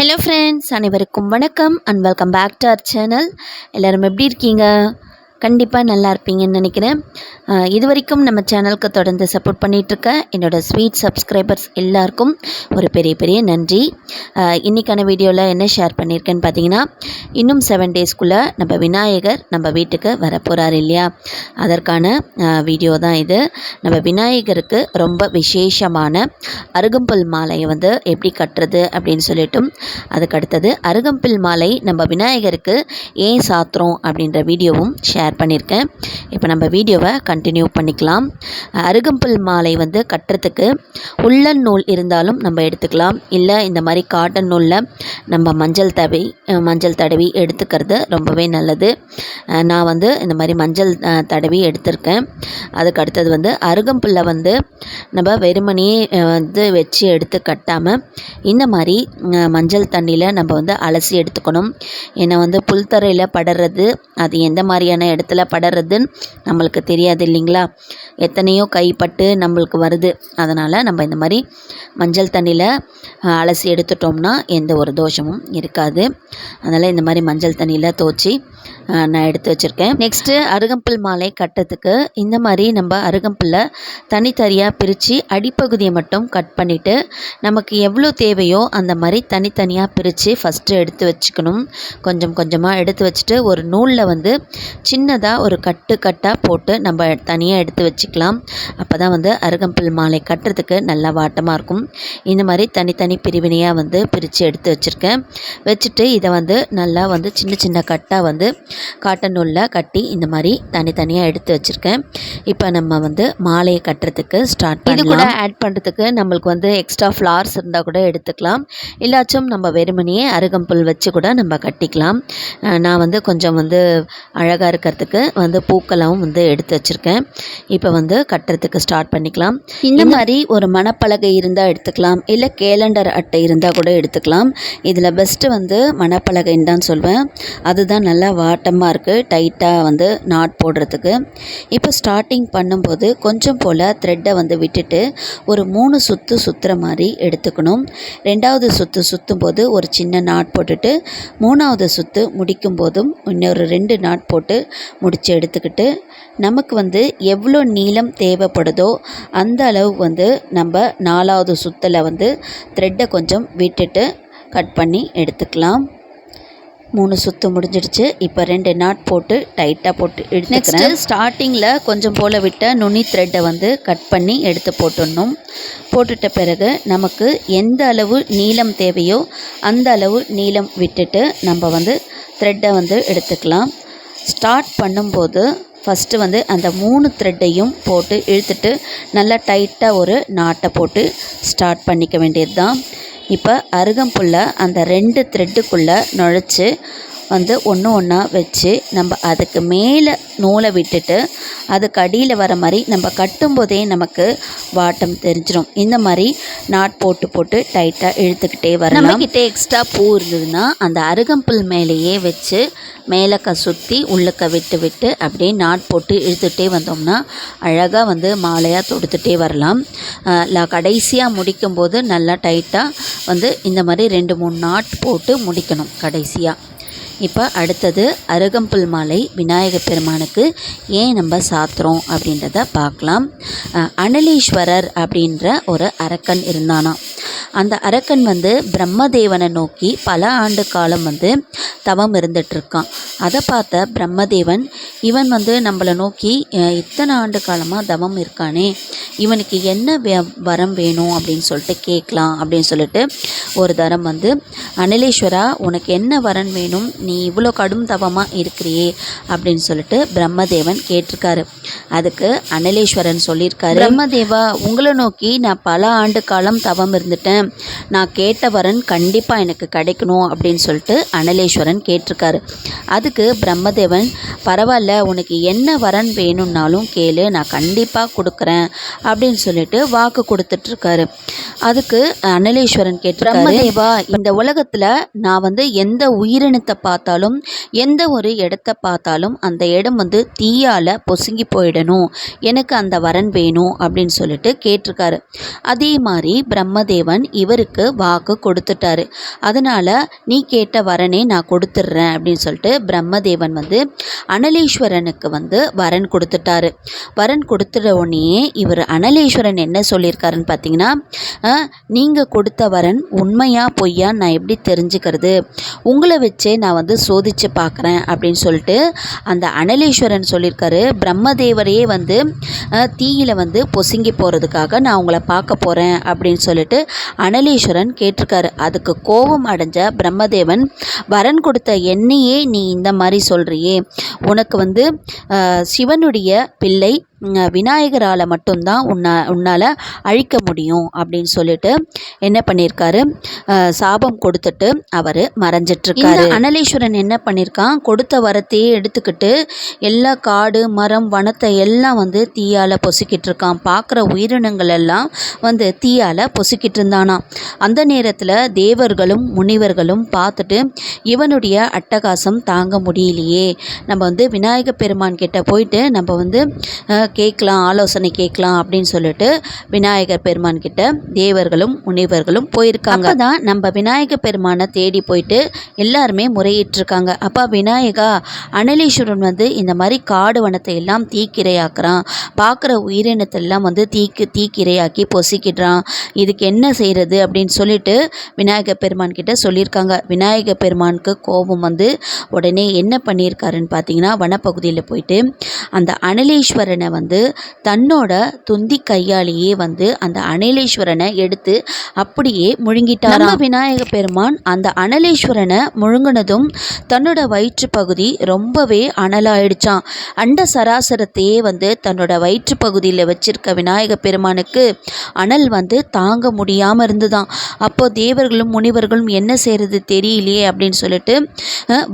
Hello friends அனைவருக்கும் வணக்கம் and welcome back to our channel எல்லோரும் எப்படி இருக்கீங்க? கண்டிப்பாக நல்லா இருப்பீங்கன்னு நினைக்கிறேன். இது வரைக்கும் நம்ம சேனலுக்கு தொடர்ந்து சப்போர்ட் பண்ணிகிட்ருக்க என்னோடய ஸ்வீட் சப்ஸ்கிரைபர்ஸ் எல்லாருக்கும் ஒரு பெரிய பெரிய நன்றி. இன்றைக்கான இன்னைக்கான வீடியோவில் என்ன ஷேர் பண்ணியிருக்கேன்னு பார்த்தீங்கன்னா இன்னும் செவன் டேஸ்க்குள்ளே நம்ம விநாயகர் நம்ம வீட்டுக்கு வரப்போகிறார் இல்லையா? அதற்கான வீடியோ தான் இது. நம்ம விநாயகருக்கு ரொம்ப விசேஷமான அருகம்புல் மாலையை வந்து எப்படி கட்டுறது அப்படின்னு சொல்லிட்டும் அதுக்கு அடுத்தது அருகம்புல் மாலை நம்ம விநாயகருக்கு ஏன் சாத்துறோம் அப்படின்ற வீடியோவும் ஷேர் பண்ணியிருக்கேன் இப்போ நம்ம வீடியோவை கண்டினியூ பண்ணிக்கலாம். அருகம்புல் மாலை வந்து கட்டுறதுக்கு உள்ளன் நூல் இருந்தாலும் நம்ம எடுத்துக்கலாம். இல்லை இந்த மாதிரி காட்டன் நூலில் நம்ம மஞ்சள் தடவி மஞ்சள் தடவி எடுத்துக்கிறது ரொம்பவே நல்லது. நான் வந்து இந்த மாதிரி மஞ்சள் தடவி எடுத்திருக்கேன். அதுக்கு அடுத்தது வந்து அருகம்புல்லை வந்து நம்ம வெறுமனையே வந்து வச்சு எடுத்து கட்டாமல் இந்த மாதிரி மஞ்சள் தண்ணியில் நம்ம வந்து அலசி எடுத்துக்கணும். ஏன்னா வந்து புல்தரையில் படுறது அது எந்த மாதிரியான இடத்துல படுறதுன்னு நம்மளுக்கு தெரியாது இல்லைங்களா? எத்தனையோ கைப்பட்டு நம்மளுக்கு வருது. அதனால் நம்ம இந்த மாதிரி மஞ்சள் தண்ணியில் அலசி எடுத்துட்டோம்னா எந்த ஒரு தோஷமும் இருக்காது. அதனால் இந்த மாதிரி மஞ்சள் தண்ணியில் துவச்சி நான் எடுத்து வச்சுருக்கேன். நெக்ஸ்ட்டு அருகம்புல் மாலை கட்டுறதுக்கு இந்த மாதிரி நம்ம அருகம்புல்லை தனித்தனியாக பிரித்து அடிப்பகுதியை மட்டும் கட் பண்ணிவிட்டு நமக்கு எவ்வளோ தேவையோ அந்த மாதிரி தனித்தனியாக பிரித்து ஃபஸ்ட்டு எடுத்து வச்சுக்கணும். கொஞ்சம் கொஞ்சமாக எடுத்து வச்சுட்டு ஒரு நூலில் வந்து சின்னதாக ஒரு கட்டு கட்டாக போட்டு நம்ம தனியாக எடுத்து வச்சுக்கலாம். அப்போ தான் வந்து அருகம்புல் மாலை கட்டுறதுக்கு நல்லா வாட்டமாக இருக்கும். இந்த மாதிரி தனித்தனி பிரிவினையாக வந்து பிரித்து எடுத்து வச்சுருக்கேன். வச்சுட்டு இதை வந்து நல்லா வந்து சின்ன சின்ன கட்டாக வந்து காட்டன் நூலில் கட்டி இந்த மாதிரி தனித்தனியாக எடுத்து வச்சுருக்கேன். இப்போ நம்ம வந்து மாலையை கட்டுறதுக்கு ஸ்டார்ட் இது கூட ஆட் பண்ணுறதுக்கு நம்மளுக்கு வந்து எக்ஸ்ட்ரா ஃப்ளார்ஸ் இருந்தால் கூட எடுத்துக்கலாம். இல்லாச்சும் நம்ம வெறுமனையே அருகம்புல் வச்சு கூட நம்ம கட்டிக்கலாம். நான் வந்து கொஞ்சம் வந்து அழகாக இருக்கிறதுக்கு வந்து பூக்களாகவும் வந்து எடுத்து வச்சுருக்கேன். இப்போ வந்து கட்டுறதுக்கு ஸ்டார்ட் பண்ணிக்கலாம். இந்த மாதிரி ஒரு மணப்பலகை இருந்தால் எடுத்துக்கலாம். இல்லை கேலண்டர் அட்டை இருந்தால் கூட எடுத்துக்கலாம். இதில் பெஸ்ட்டு வந்து மணப்பலகைன்னு தான் சொல்வேன். அதுதான் நல்லா வாட்டமாக இருக்குது டைட்டாக வந்து நாட் போடுறதுக்கு. இப்போ ஸ்டார்டிங் பண்ணும்போது கொஞ்சம் போல் த்ரெட்டை வந்து விட்டுட்டு ஒரு மூணு சுற்று சுற்றுற மாதிரி எடுத்துக்கணும். ரெண்டாவது சுற்று சுற்றும் போது ஒரு சின்ன நாட் போட்டுட்டு மூணாவது சுற்று முடிக்கும் போதும் இன்னொரு ரெண்டு நாட் போட்டு முடித்து எடுத்துக்கிட்டு நமக்கு வந்து எவ்வளோ நீளம் தேவைப்படுதோ அந்த அளவு வந்து நம்ம நாலாவது சுற்றில் வந்து த்ரெட்டை கொஞ்சம் விட்டுட்டு கட் பண்ணி எடுத்துக்கலாம். மூணு சுற்று முடிஞ்சிடுச்சு. இப்போ ரெண்டு நாட் போட்டு டைட்டாக போட்டு எடுத்துக்கிறேன். ஸ்டார்டிங்கில் கொஞ்சம் போல் விட்ட நுனி த்ரெட்டை வந்து கட் பண்ணி எடுத்து போட்டுடணும். போட்டுட்ட பிறகு நமக்கு எந்த அளவு நீளம் தேவையோ அந்த அளவு நீளம் விட்டுட்டு நம்ம வந்து த்ரெட்டை வந்து எடுத்துக்கலாம். ஸ்டார்ட் பண்ணும்போது ஃபஸ்ட்டு வந்து அந்த மூணு த்ரெட்டையும் போட்டு இழுத்துட்டு நல்லா டைட்டாக ஒரு நாட்டை போட்டு ஸ்டார்ட் பண்ணிக்க வேண்டியது தான் இப்போ அருகம்புல்லை அந்த ரெண்டு த்ரெட்டுக்குள்ளே நுழைச்சி வந்து ஒன்று ஒன்றா வச்சு நம்ம அதுக்கு மேலே நூலை விட்டுட்டு அதுக்கு அடியில் வர மாதிரி நம்ம கட்டும்போதே நமக்கு வாட்டம் தெரிஞ்சிடும் இந்த மாதிரி நாட் போட்டு போட்டு டைட்டாக இழுத்துக்கிட்டே வரலாம். நம்மக்கிட்ட எக்ஸ்ட்ரா பூ இருந்ததுன்னா அந்த அருகம்புல் மேலேயே வச்சு மேலக்க சுற்றி உள்ளக்க விட்டு விட்டு அப்படியே நாட் போட்டு இழுத்துட்டே வந்தோம்னா அழகாக வந்து மாலையாக தொடுத்துட்டே வரலாம். கடைசியாக முடிக்கும்போது நல்லா டைட்டாக வந்து இந்த மாதிரி ரெண்டு மூணு நாட் போட்டு முடிக்கணும் கடைசியாக இப்போ அடுத்தது அருகம்புல் மாலை விநாயகர் பெருமானுக்கு ஏன் நம்ம சாத்துறோம் அப்படின்றத பார்க்கலாம். அனலீஸ்வரர் அப்படின்ற ஒரு அரக்கன் இருந்தானா அந்த அரக்கன் வந்து பிரம்மதேவனை நோக்கி பல ஆண்டு காலம் வந்து தவம் இருந்துகிட்ருக்கான் அதை பார்த்த பிரம்மதேவன் இவன் வந்து நம்மளை நோக்கி இத்தனை ஆண்டு காலமாக தவம் இருக்கானே இவனுக்கு என்ன வரம் வேணும்? அப்படின்னு சொல்லிட்டு கேட்கலாம் அப்படின்னு சொல்லிட்டு ஒரு தரம் வந்து அனலேஸ்வரா உனக்கு என்ன வரன் வேணும்? நீ இவ்வளோ கடும் தவமாக இருக்கிறியே அப்படின்னு சொல்லிட்டு பிரம்மதேவன் கேட்டிருக்காரு. அதுக்கு அனலேஸ்வரன் சொல்லியிருக்காரு பிரம்மதேவா உங்களை நோக்கி நான் பல ஆண்டு காலம் தவம் இருந்துட்டேன். நான் கேட்ட வரன் கண்டிப்பாக எனக்கு கிடைக்கணும் அப்படின்னு சொல்லிட்டு அனலேஸ்வரன் கேட்டிருக்காரு. அதுக்கு அதுக்கு பிரம்மதேவன் பரவாயில்ல உனக்கு என்ன வரன் வேணும்னாலும் கேளு நான் கண்டிப்பாக கொடுக்குறேன் அப்படின்னு சொல்லிட்டு வாக்கு கொடுத்துட்ருக்காரு. அதுக்கு அனலேஸ்வரன் கேட்டு பிரம்மதேவா இந்த உலகத்தில் நான் வந்து எந்த உயிரினத்தை பார்த்தாலும் எந்த ஒரு இடத்த பார்த்தாலும் அந்த இடம் வந்து தீயால் பொசுங்கி போயிடணும் எனக்கு அந்த வரன் வேணும் அப்படின்னு சொல்லிட்டு கேட்டிருக்காரு. அதே மாதிரி பிரம்மதேவன் இவருக்கு வாக்கு கொடுத்துட்டாரு. அதனால் நீ கேட்ட வரனே நான் கொடுத்துட்றேன் அப்படின்னு சொல்லிட்டு பிரம்மதேவன் வந்து அனலேஸ்வரனுக்கு வந்து வரன் கொடுத்துட்டாரு. வரன் கொடுத்துட உடனே இவர் அனலேஸ்வரன் என்ன சொல்லியிருக்காருன்னு பார்த்தீங்கன்னா நீங்கள் கொடுத்த வரன் உண்மையா பொய்யா? நான் எப்படி தெரிஞ்சுக்கிறது? உங்களை வச்சே நான் வந்து சோதித்து பார்க்குறேன். அப்படின்னு சொல்லிட்டு அந்த அனலேஸ்வரன் சொல்லியிருக்காரு. பிரம்மதேவரையே வந்து தீயில வந்து பொசுங்கி போகிறதுக்காக நான் உங்களை பார்க்க போகிறேன் அப்படின்னு சொல்லிட்டு அனலேஸ்வரன் கேட்டிருக்காரு. அதுக்கு கோபம் அடைஞ்ச பிரம்மதேவன் வரன் கொடுத்த என்னையே நீ இந்த மாதிரி சொல்கிறியே உனக்கு வந்து சிவனுடைய பிள்ளை விநாயகரால் மட்டும்தான் உன்னை உன்னால் அழிக்க முடியும் அப்படின்னு சொல்லிட்டு என்ன பண்ணியிருக்காரு சாபம் கொடுத்துட்டு அவர் மறைஞ்சிட்ருக்காரு. அனலேஸ்வரன் என்ன பண்ணியிருக்கான் கொடுத்த வரத்தையே எடுத்துக்கிட்டு எல்லா காடு மரம் வனத்தை எல்லாம் வந்து தீயால் பொசுக்கிட்டு இருக்கான் பார்க்குற உயிரினங்கள் எல்லாம் வந்து தீயால் பொசுக்கிட்டு இருந்தானா அந்த நேரத்தில் தேவர்களும் முனிவர்களும் பார்த்துட்டு இவனுடைய அட்டகாசம் தாங்க முடியலையே. நம்ம வந்து விநாயக பெருமான் கிட்ட போயிட்டு நம்ம வந்து கேட்கலாம் ஆலோசனை கேட்கலாம் அப்படின்னு சொல்லிட்டு விநாயகர் பெருமான் கிட்ட தேவர்களும் முனிவர்களும் போயிருக்காங்க. தான் நம்ம விநாயக பெருமானை தேடி போயிட்டு எல்லாருமே முறையிட்டிருக்காங்க. அப்பா விநாயகா அனலீஸ்வரன் வந்து இந்த மாதிரி காடு வனத்தை எல்லாம் தீக்கிரையாக்குறான். பார்க்குற உயிரினத்தை எல்லாம் வந்து தீக்கு தீக்கிரையாக்கி பொசிக்கிடுறான். இதுக்கு என்ன செய்கிறது அப்படின்னு சொல்லிட்டு விநாயகர் பெருமான் கிட்ட சொல்லியிருக்காங்க. விநாயகர் பெருமானுக்கு கோபம் வந்து உடனே என்ன பண்ணியிருக்காருன்னு பார்த்தீங்கன்னா வனப்பகுதியில் போயிட்டு அந்த அனலேஸ்வரனை வந்து வந்து தன்னோட துந்தி கையாலேயே வந்து அந்த அனலேஸ்வரனை எடுத்து அப்படியே முழுங்கிட்டார் நம்ம விநாயக பெருமான் அந்த அனலேஸ்வரனை முழுங்கினதும் தன்னோட வயிற்று பகுதி ரொம்பவே அனலாயிடுச்சான் அண்ட சராசரத்தையே வந்து தன்னோட வயிற்று பகுதியில் வச்சிருக்க விநாயக பெருமானுக்கு அனல் வந்து தாங்க முடியாமல் இருந்துதான். அப்போ தேவர்களும் முனிவர்களும் என்ன செய்கிறது தெரியலையே அப்படின்னு சொல்லிட்டு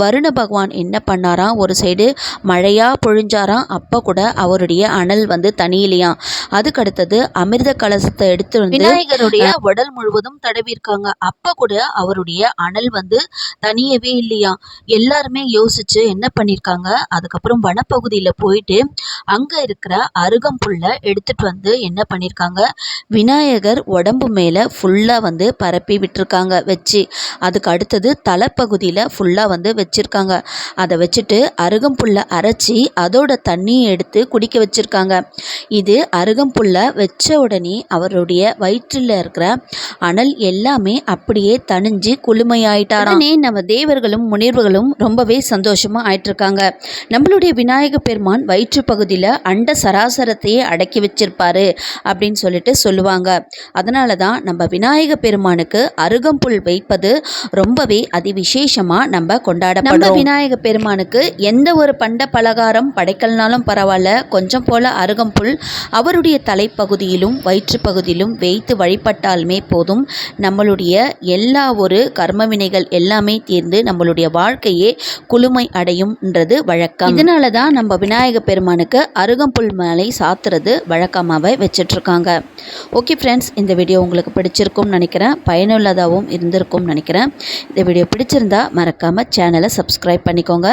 வருண பகவான் என்ன பண்ணாராம்? ஒரு சைடு மழையாக பொழிஞ்சாராம். அப்போ கூட அவருடைய அனல் வந்து தனியிலையாம் அதுக்கு அடுத்தது அமிர்த கலசத்தை எடுத்து வந்து விநாயகருடைய உடல் முழுவதும் தடவிருக்காங்க அப்போ கூட அவருடைய அனல் வந்து தனியவே இல்லையா? எல்லாருமே யோசிச்சு என்ன பண்ணியிருக்காங்க? அதுக்கப்புறம் வனப்பகுதியில் போயிட்டு அங்கே இருக்கிற அருகம்புல்லை எடுத்துட்டு வந்து என்ன பண்ணியிருக்காங்க? விநாயகர் உடம்பு மேலே ஃபுல்லாக வந்து பரப்பி விட்டுருக்காங்க வச்சு. அதுக்கு அடுத்தது தலைப்பகுதியில் ஃபுல்லாக வந்து வச்சுருக்காங்க. அதை வச்சுட்டு அருகம்புல்லை அரைச்சி அதோட தண்ணியை எடுத்து குடிக்க வச்சுருக்காங்க. இது அருகம்புல்லை வச்ச உடனே அவருடைய வயிற்றில் இருக்கிற அனல் எல்லாமே அப்படியே தணிஞ்சு குளுமையாயிட்டாராம். உடனே நம்ம தேவர்களும் முனிவர்களும் ரொம்பவே சந்தோஷமா ஆயிட்டு இருக்காங்க நம்மளுடைய விநாயக பெருமான் வயிற்று பகுதியில் அண்ட சராசரத்தையே அடக்கி வச்சிருப்பாரு அப்படின்னு சொல்லிட்டு சொல்லுவாங்க. அதனால தான் நம்ம விநாயக பெருமானுக்கு அருகம்புல் வைப்பது ரொம்பவே அதிவிசேஷமா நம்ம கொண்டாடப்படுறோம். நம்ம விநாயக பெருமானுக்கு எந்த ஒரு பண்ட பலகாரம் படைக்கலனாலும் பரவாயில்ல கொஞ்சம் போல அருகம்புல் அவருடைய தலைப்பகுதியிலும் வயிற்று பகுதியிலும் வைத்து வழிபட்டாலுமே போதும். நம்மளுடைய எல்லா ஒரு கர்மவினைகள் எல்லாமே தீர்ந்து நம்மளுடைய வாழ்க்கையே குளுமை அடையும்ன்றது வழக்கம். இதனால தான் நம்ம விநாயக பெருமானுக்கு அருகம்புல் மாலை சாத்துறது வழக்கமாகவே வச்சிட்ருக்காங்க. ஓகே ஃப்ரெண்ட்ஸ் இந்த வீடியோ உங்களுக்கு பிடிச்சிருக்கும்னு நினைக்கிறேன். பயனுள்ளதாகவும் இருந்திருக்கும்னு நினைக்கிறேன். இந்த வீடியோ பிடிச்சிருந்தா மறக்காமல் சேனலை சப்ஸ்கிரைப் பண்ணிக்கோங்க.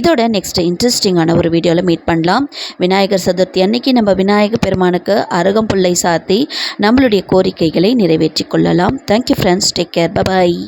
இதோட நெக்ஸ்ட் இன்ட்ரெஸ்டிங்கான ஒரு வீடியோவில் மீட் பண்ணலாம். விநாயகர் சதுர்த்தி அன்னைக்கு நம்ம விநாயக பெருமானுக்கு அருகம்புல்லை சாத்தி நம்மளுடைய கோரிக்கைகளை நிறைவேற்றி கொள்ளலாம். Thank you friends take care bye bye